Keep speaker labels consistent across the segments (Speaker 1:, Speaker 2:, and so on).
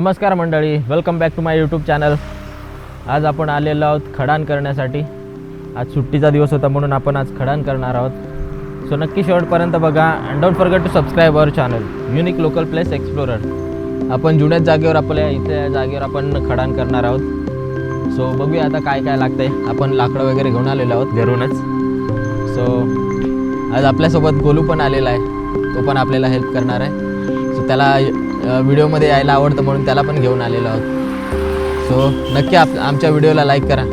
Speaker 1: नमस्कार मंडळी welcome back to my YouTube channel आज आपण आलेलो आहोत खडान करण्यासाठी. आज सुट्टीचा दिवस होता म्हणून आपण आज खडान करणार आहोत. सो नक्की शेवटपर्यंत बघा and don't forget to subscribe our channel unique local place explorer आपण जुन्याच जागेवर आपल्या इथे जागेवर आपण खडान करणार आहोत. सो बघूया आता काय काय लागतंय. आपण लाकडं वगैरे घेऊन आलेलो आहोत घरूनच. सो आज आपल्यासोबत गोलू पण आलेला आहे. तो पण आपल्याला हेल्प करणार आहे. सो त्याला व्हिडिओमध्ये यायला आवडतं म्हणून त्याला पण घेऊन आलेलो आहोत. सो नक्की आप आमच्या व्हिडिओला लाईक करा.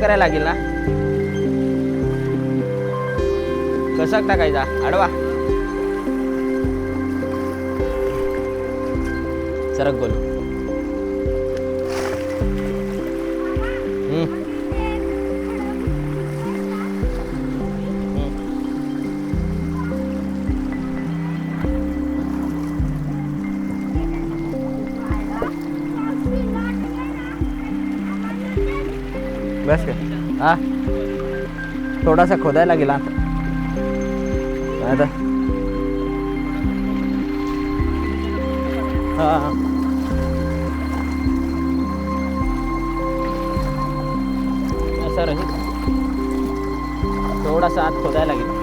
Speaker 1: करायला लागेल ना? कसा टाकायचा आडवा. सरक गोल थोडासा खोदायला गेला आता हा। हा. थोडासा आत खोदायला लागेल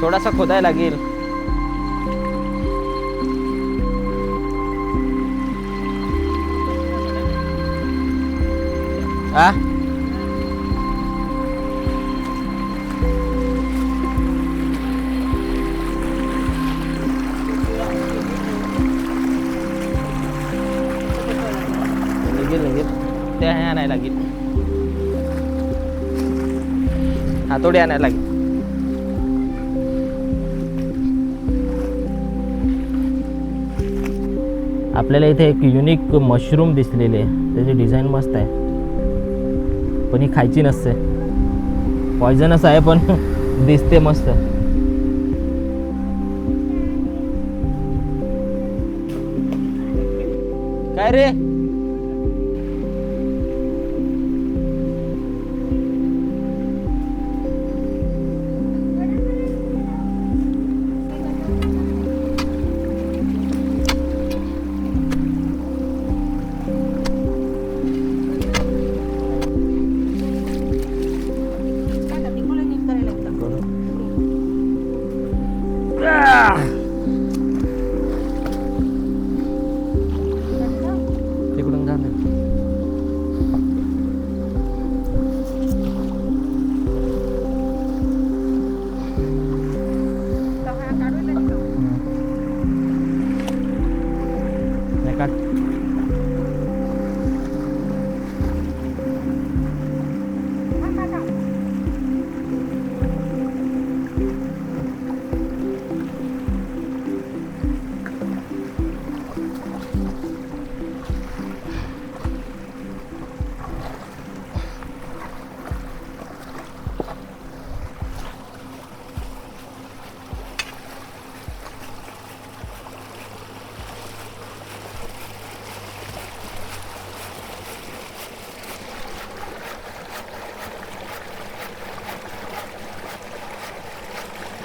Speaker 1: थोडासा खोदायला लागेल आ निघेल निघेल ते हे आणायला लागेल. हातोडी आणायला लागेल. आपल्याला इथे एक युनिक मशरूम दिसलेले त्याची डिझाईन मस्त आहे. पण ही खायची नसते. पॉयझनस आहे पण दिसते मस्त. काय रे?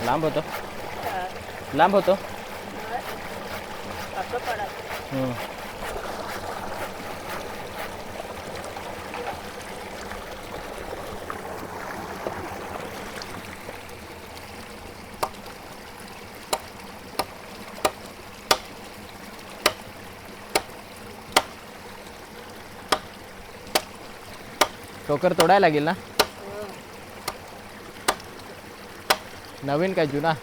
Speaker 1: लांब होतो. लांब होतो. हम्म. टोकर तोडायला लागेल ना? नवीन काय जुना?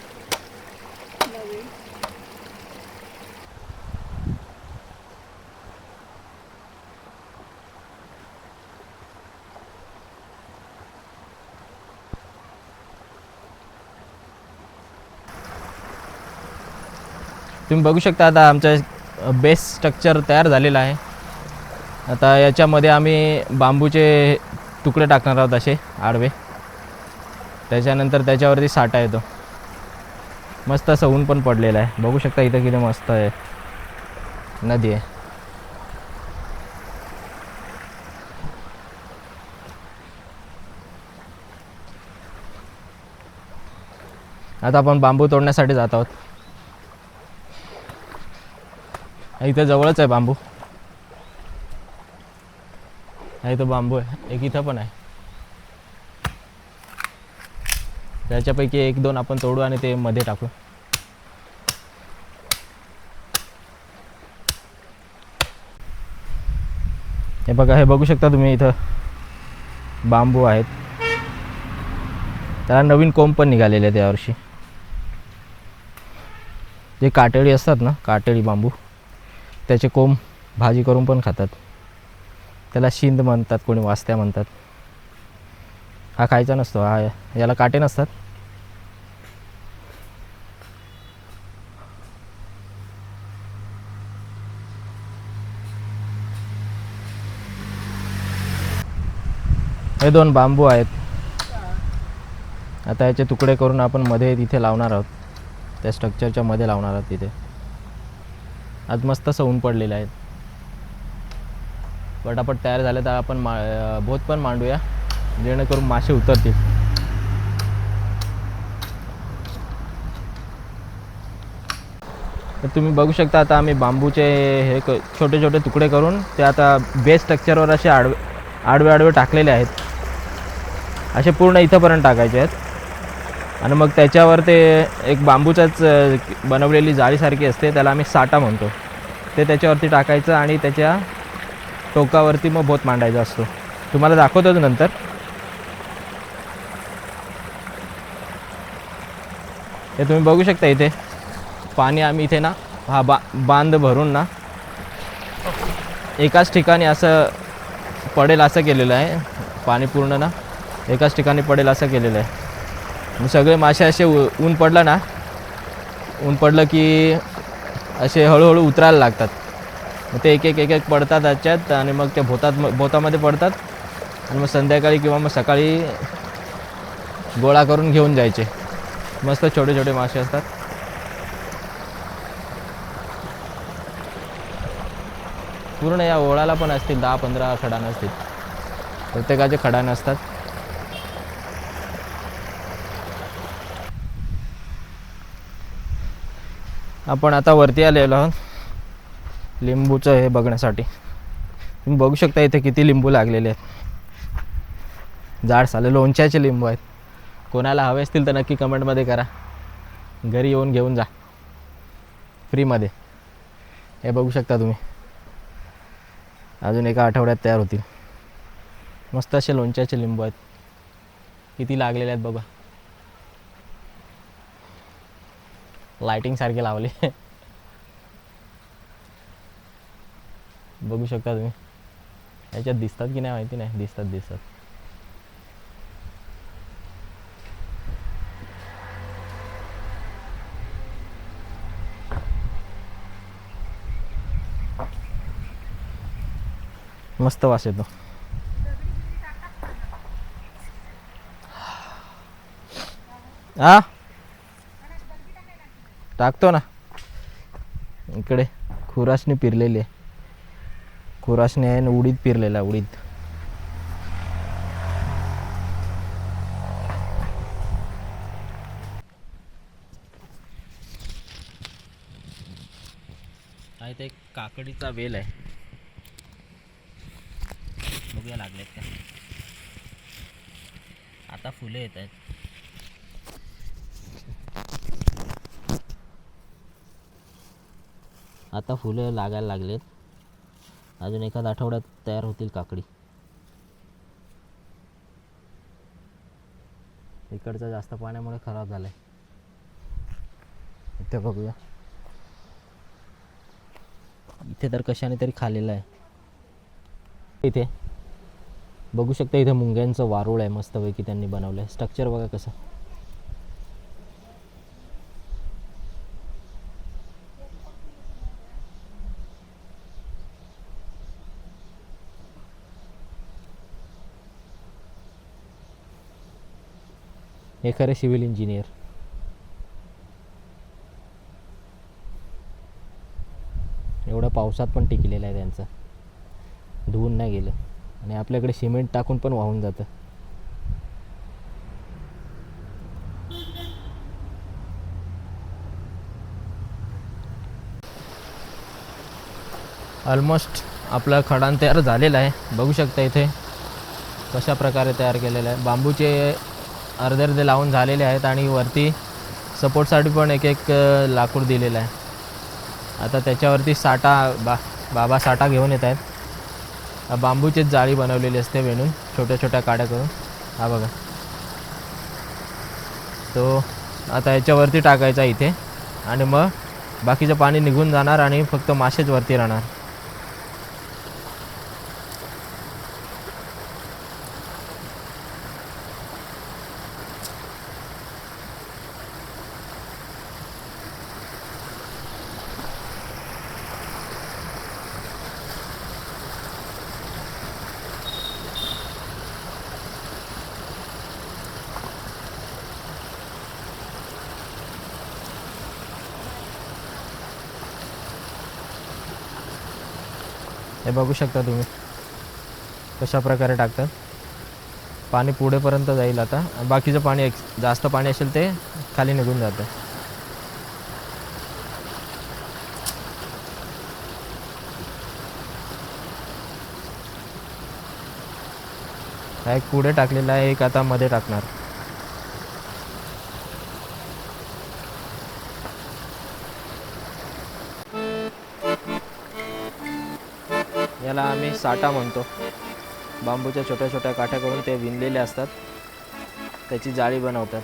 Speaker 1: तुम्ही बघू शकता आता आमचं बेस स्ट्रक्चर तयार झालेलं आहे. आता याच्यामध्ये आम्ही बांबूचे तुकडे टाकणार आहोत असे आडवे. त्याच्यानंतर त्याच्यावरती साठा येतो. मस्त असं ऊन पण पडलेलं आहे. बघू शकता इथं किती मस्त आहे. नदी आहे. आता आपण बांबू तोडण्यासाठी जात आहोत. इथं जवळच आहे बांबू. हा इथं बांबू आहे. एक इथं पण आहे. त्याच्यापैकी एक दोन आपण तोडू आणि ते मध्ये टाकू. हे बघा हे बघू शकता तुम्ही इथं. बांबू आहेत. त्याला नवीन कोंब पण निघालेले आहेत यावर्षी जे काटेळी असतात ना काटेळी बांबू त्याचे कोंब भाजी करून पण खातात. त्याला शिंद म्हणतात कोणी वास्त्या म्हणतात. हा खायचा नसतो हा याला काटे नसतात. हे दोन बांबू आहेत. आता याचे तुकडे करून आपण मध्ये तिथे लावणार आहोत. त्या स्ट्रक्चरच्या मध्ये लावणार आहोत तिथे. आज मस्त असं ऊन पडलेलं आहे पटापट तयार झाले तर आपण मा भोत पण मांडूया. जेणेकरून मासे उतरतील. तर तुम्ही बघू शकता आता आम्ही बांबूचे हे क छोटे छोटे तुकडे करून ते आता बेस स्ट्रक्चरवर असे आडवे आडवे आडवे टाकलेले आहेत. असे पूर्ण इथंपर्यंत टाकायचे आहेत. आणि मग त्याच्यावर ते एक बांबूचाच बनवलेली जाळीसारखी असते त्याला आम्ही साटा म्हणतो. ते त्याच्यावरती टाकायचं आणि त्याच्या टोकावरती मग भोत मांडायचा असतो. तुम्हाला दाखवतोच नंतर. हे तुम्ही बघू शकता इथे. पाणी आम्ही इथे ना हा बा बांध भरून ना एकाच ठिकाणी असं पडेल असं केलेलं आहे. पाणी पूर्ण ना एकाच ठिकाणी पडेल असं केलेलं आहे. मग सगळे मासे असे ऊन पडलं ना ऊन पडलं की असे हळूहळू उतरायला लागतात. मग ते एक एक एक एक पडतात त्याच्यात आणि मग ते भोतात भोतामध्ये पडतात. आणि मग संध्याकाळी किंवा मग सकाळी गोळा करून घेऊन जायचे. मस्त छोटे छोटे मासे असतात. पूर्ण या ओळाला पण असतील दहा पंधरा खडाण असतील प्रत्येकाचे खडाण असतात आपण आता वरती आलेलो आहोत. लिंबूचं हे बघण्यासाठी. तुम्ही बघू शकता इथे किती लिंबू लागलेले आहेत. झाड साले लोणच्याचे लिंबू आहेत. कोणाला हवे असतील तर नक्की कमेंटमध्ये करा. घरी येऊन घेऊन जा. फ्रीमध्ये. हे बघू शकता तुम्ही. अजून एका आठवड्यात तयार होतील. मस्त असे लोणच्याचे लिंबू आहेत. किती लागलेले आहेत बघा. लायटिंगसारखे लावले. बघू शकता तुम्ही. याच्यात दिसतात की नाही माहिती नाही. दिसतात दिसतात. मस्त वास येतो. हा टाकतो ना. इकडे खुरासने पिरलेली आहे. खुरासने आहे आणि उडीद पिरलेला आहे, हा इथे एक काकडीचा वेल आहे. बघूया लागलेत का आता फुले येत आहेत. आता फुलं लागायला लागलेत. अजून एखाद आठवड्यात तयार होतील काकडी. इकडचं जास्त पाण्यामुळे खराब झालंय. इथे बघूया. इथे तर कशाने तरी खाल्लेलं आहे. इथे. बघू शकता इथे मुंग्यांचं वारूळ आहे मस्तपैकी त्यांनी बनवलं आहे स्ट्रक्चर बघा कसं. हे खरे सिव्हिल इंजिनियर. एवढं पावसात पण टिकलेलं आहे त्यांचं. धुवून नाही गेलं. आणि आपल्याकडे सिमेंट टाकून पण वाहून जातं. ऑलमोस्ट आपलं खडान तयार झालेला आहे. बघू शकता इथे कशा प्रकारे तयार केलेलं आहे. बांबूचे अर्धे अर्धे लावून झालेले आहेत आणि वरती सपोर्टसाठी पण एक एक लाकूड दिलेलं आहे. आता त्याच्यावरती साठा बा बाबा साठा घेऊन येत आहेत. बांबूचे बांबूचीच जाळी बनवलेली असते वेणून छोट्या छोट्या काड्या करून. हा बघा. तो आता याच्यावरती टाकायचा इथे. आणि मग बाकीचं पाणी निघून जाणार आणि फक्त मासेच वरती राहणार. हे बघू शकता तुम्ही. कशा प्रकारे टाकतात. पाणी पुढेपर्यंत जाईल आता. बाकीचं पाणी एक्स जास्त पाणी असेल ते खाली निघून जातं. हा एक पुढे टाकलेला आहे एक आता मध्ये टाकणार. याला आम्ही साठा म्हणतो. बांबूच्या छोट्या छोट्या काठ्या करून ते विणलेले असतात. त्याची जाळी बनवतात.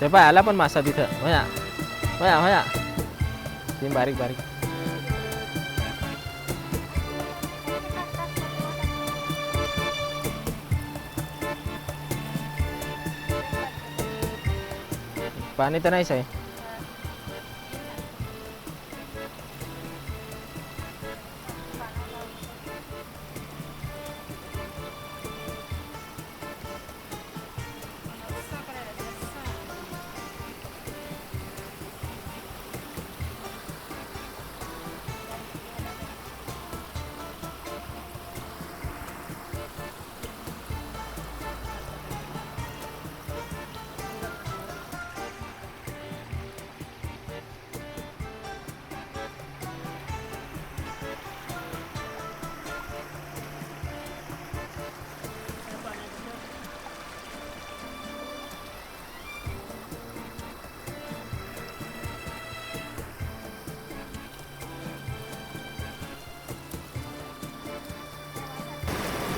Speaker 1: ते पाय आला पण मासा तिथं. होया होया होया. ती बारीक बारीक. पाणी तर नाहीच आहे.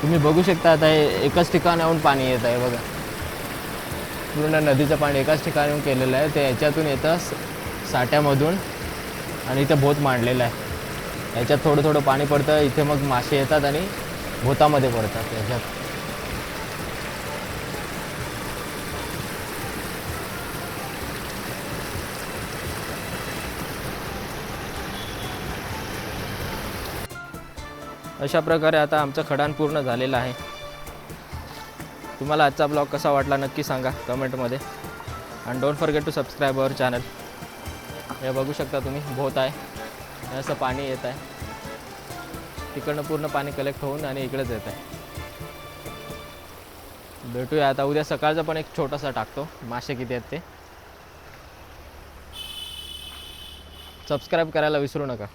Speaker 1: तुम्ही बघू शकता आता हे एकाच ठिकाणाहून पाणी येत आहे बघा. पूर्ण नदीचं पाणी एकाच ठिकाणाहून केलेलं आहे. ते याच्यातून येतं साठ्यामधून आणि इथं भोत मांडलेलं आहे. याच्यात थोडं थोडं पाणी पडतं इथे मग मासे येतात आणि भोतामध्ये पडतात याच्यात. अशा प्रकारे आता आमचं खडान पूर्ण झालेलं आहे. तुम्हाला आजचा ब्लॉग कसा वाटला नक्की सांगा कमेंटमध्ये. आणि don't forget to subscribe our channel हे बघू शकता तुम्ही भोत आहे. असं पाणी येत आहे. तिकडनं पूर्ण पाणी कलेक्ट होऊन आणि इकडेच येत आहे. भेटूया आता उद्या सकाळचा पण एक छोटासा टाकतो. मासे किती आहेत ते. सबस्क्राईब करायला विसरू नका.